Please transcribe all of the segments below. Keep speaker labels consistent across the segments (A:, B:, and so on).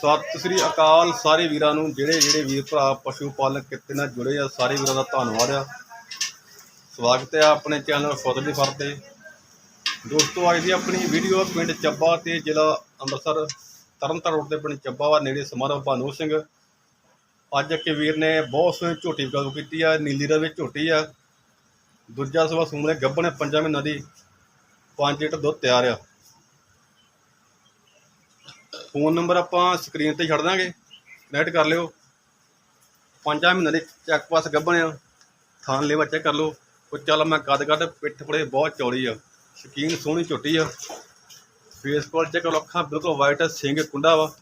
A: ਸਤਿ ਸ੍ਰੀ ਅਕਾਲ ਸਾਰੇ ਵੀਰਾਂ ਨੂੰ, ਜਿਹੜੇ ਜਿਹੜੇ ਵੀਰ ਭਰਾ, ਪਸ਼ੂ ਪਾਲਣ ਕਿੱਤੇ ਨਾਲ ਜੁੜੇ ਆ, ਸਾਰੇ ਵੀਰਾਂ ਦਾ ਧੰਨਵਾਦ ਆ। ਸਵਾਗਤ ਹੈ ਆਪਣੇ ਚੈਨਲ ਫੁੱਲ ਫਰ ਤੇ। ਦੋਸਤੋ, ਅੱਜ ਦੀ ਆਪਣੀ ਵੀਡੀਓ ਪਿੰਡ ਚੱਬਾ ਤੇ ਜ਼ਿਲ੍ਹਾ ਅੰਮ੍ਰਿਤਸਰ, ਤਰਨਤਾਰਨ ਰੋਡ ਦੇ ਪਿੰਡ ਚੱਬਾ ਵਾ, ਨੇੜੇ ਸਮਾਰੋਹ ਭਾਨੂ ਸਿੰਘ। ਅੱਜ ਇੱਕ ਵੀਰ ਨੇ ਬਹੁਤ ਸੋਹਣੀ ਝੋਟੀ ਗੱਲ ਕੀਤੀ ਆ, ਨੀਲੀ ਦਾ ਵਿੱਚ ਝੋਟੀ ਆ। ਦੂਜਾ ਸਵਾ ਸੂਮਲੇ ਗੱਭਣੇ ਪੰਜਾਂ ਮਹੀਨਾ ਦੀ। 5 ਲੀਟਰ ਦੁੱਧ ਤਿਆਰ ਆ। ਫੋਨ ਨੰਬਰ ਆਪਾਂ ਸਕਰੀਨ ਤੇ ਛੱਡ ਦਾਂਗੇ। ਨੈਟ ਕਰ ਲਿਓ। ਪੰਜਾਂ ਮਹੀਨੇ ਦੇ ਚੈੱਕ ਪਾਸ ਗੱਭਣਿਆ ਥਾਨ ਲੇਵਾ ਚੈੱਕ ਕਰ ਲਓ। ਉਹ ਚੱਲ ਮੈਂ ਕੱਦ ਕੱਦ ਪਿੱਠ ਫੜੇ ਬਹੁਤ ਚੌੜੀ ਆ। ਸ਼ਕੀਨ ਸੋਹਣੀ ਝੋਟੀ ਆ। ਫੇਸ ਕੋਲ ਚੈੱਕ ਕਰੋ, ਅੱਖਾਂ ਬਿਲਕੁਲ ਵਾਈਟ ਆ, ਸਿੰਘ ਕੁੰਡਾ ਵਾ।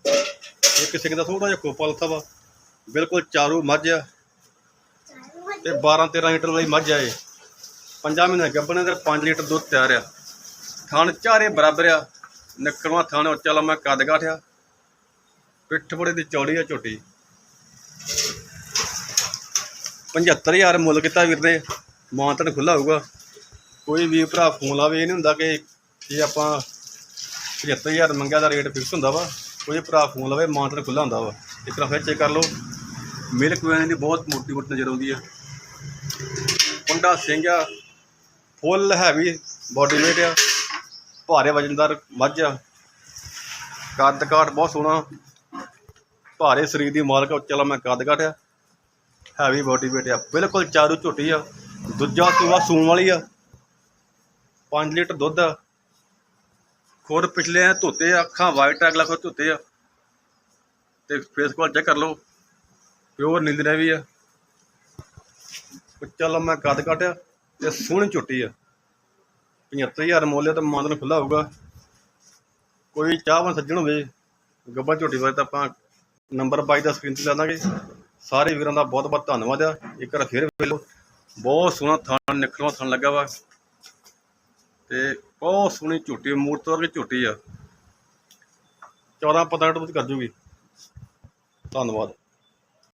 A: ਇੱਕ ਸਿੰਘ ਦਾ ਥੋੜਾ ਜਿਹਾ ਕੋਪਾ ਲੱਥਾ ਵਾ। ਬਿਲਕੁਲ ਚਾਰੂ ਮੱਝ ਆ। ਤੇ 12 13 ਲੀਟਰ ਵਾਲੀ ਮੱਝ ਆ ਇਹ। ਪੰਜਾਂ ਮਹੀਨੇ ਗੱਭਣੇ ਦੇ 5 ਲੀਟਰ ਦੁੱਧ ਤਿਆਰ ਆ। ਥਣ ਚਾਰੇ ਬਰਾਬਰ ਆ। ਨਿਕਲਵਾ ਥਣ ਉੱਚਾ ਲੰਮਾ ਕੱਦ ਕਾਠਿਆ ਪਿੱਠ ਬੜੇ ਦੀ ਚੌੜੀ ਆ, ਝੋਟੀ। 75000 ਮੁੱਲ ਕੀਤਾ ਵੀਰ ਨੇ। ਮਾਨਤਨ ਖੁੱਲਾ ਹੋਊਗਾ। ਕੋਈ ਵੀ ਭਰਾ ਫੋਨ ਲਾਵੇ, ਇਹ ਨਹੀਂ ਹੁੰਦਾ ਕਿ ਇਹ ਆਪਾਂ 75000 ਮੰਗਿਆ ਦਾ ਰੇਟ ਫਿਕਸ ਹੁੰਦਾ ਵਾ। ਕੋਈ ਭਰਾ ਫੋਨ ਲਾਵੇ ਮਾਨਤਨ ਖੁੱਲਾ ਹੁੰਦਾ ਵਾ। ਇੱਕ ਤਰ੍ਹਾਂ ਫਿਰ ਚੈੱਕ ਕਰ ਲਓ। ਮਿਲਕ ਵੈਨ ਦੀ ਬਹੁਤ ਮੋਟੀ ਮੋਟੀ ਨਜ਼ਰ ਆਉਂਦੀ ਆ। ਕੁੰਡਾ ਸਿੰਘ ਆ। ਫੁੱਲ ਹੈਵੀ ਬਾਡੀ ਵੇਟ ਆ। ਭਾਰੇ ਵਜਨਦਾਰ ਮੱਝ ਆ। ਕੱਦ ਕਾਠ ਬਹੁਤ ਸੋਹਣਾ। ਭਾਰੇ ਸਰੀਰ ਦੀ ਮਾਲਕ ਆ, ਉੱਚਾ ਮੈਂ ਕੱਦ ਕਾਠ ਆ। ਹੈਵੀ ਬੋਡੀ ਵੇਟ ਆ। ਬਿਲਕੁਲ ਚਾਰੂ ਝੋਟੀ ਆ। ਦੂਜਾ ਸੂਆ ਸੂਣ ਵਾਲੀ ਆ। 5 ਲੀਟਰ ਦੁੱਧ ਆ। ਖੁਰ ਪਿਛਲੇ ਆ ਧੋਤੇ ਆ ਅੱਖਾਂ ਵਾਈਟ ਅਗਲਾ ਖੁਰ ਧੋਤੇ ਆ। ਤੇ ਫੇਸ ਕੋਲ ਚੈੱਕ ਕਰ ਲਓ। ਪਿਓਰ ਨੀਂਦਰਾ ਵੀ ਆ। ਉੱਚਾ ਲੰਮਾ ਕੱਦ ਕਾਟਿਆ ਆ। ਤੇ ਸੋਹਣੀ ਝੋਟੀ ਆ। 75000 ਮੁੱਲ ਤਾਂ ਮੰਨ ਨੂੰ ਖੁੱਲਾ ਹੋਊਗਾ। ਕੋਈ ਚਾਹਵਾਨ ਸੱਜਣ ਹੋਵੇ, ਗੱਬਾ ਝੋਟੀ ਵਾਲੇ ਤਾਂ ਆਪਾਂ ਨੰਬਰ 22 ਦਾ ਸਕਰੀਨ ਤੇ ਲਾ ਦਾਂਗੇ। ਸਾਰੇ ਵੀਰਾਂ ਦਾ ਬਹੁਤ ਬਹੁਤ ਧੰਨਵਾਦ ਆ। ਇੱਕ ਵਾਰ ਫਿਰ ਵੇਲੋ ਬਹੁਤ ਸੋਹਣਾ ਥਾਂ ਨਿਕਲਵਾ ਥਾਂ ਲੱਗਾ ਵਾ। ਤੇ ਬਹੁਤ ਸੋਹਣੀ ਝੋਟੀ, ਮੂਰਤ ਵਰਗੀ ਝੋਟੀ ਆ। 14 15 ਮਿੰਟ ਵਿੱਚ ਕਰ ਜੂਗੀ। ਧੰਨਵਾਦ।